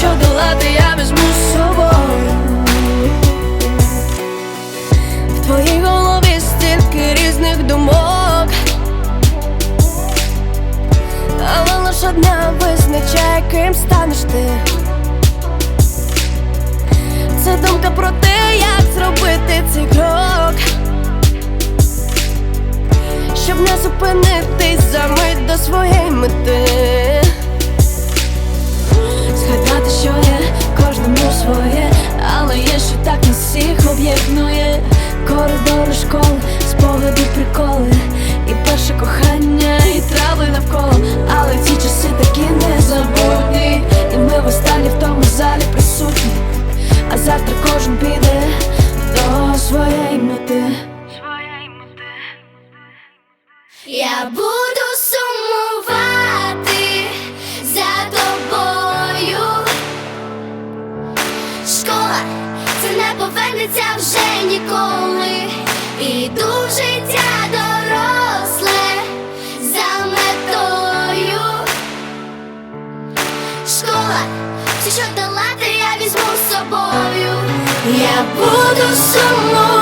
що долати я візьму з собою. В твоїй голові стільки різних думок, але лише одна визначає, ким станеш ти. Це думка про те, Коридори школи, спогади, приколи, і перше кохання, і трави навколо. Але ці часи такі незабутні, і ми в останні в тому залі присутні. А завтра кожен піде до своєї мети. Я буду сумувати за тобою. Школа це не повернеться вже ніколи. Життя доросле за метою. Школа, все, що долати, я візьму з собою. Я буду сумувати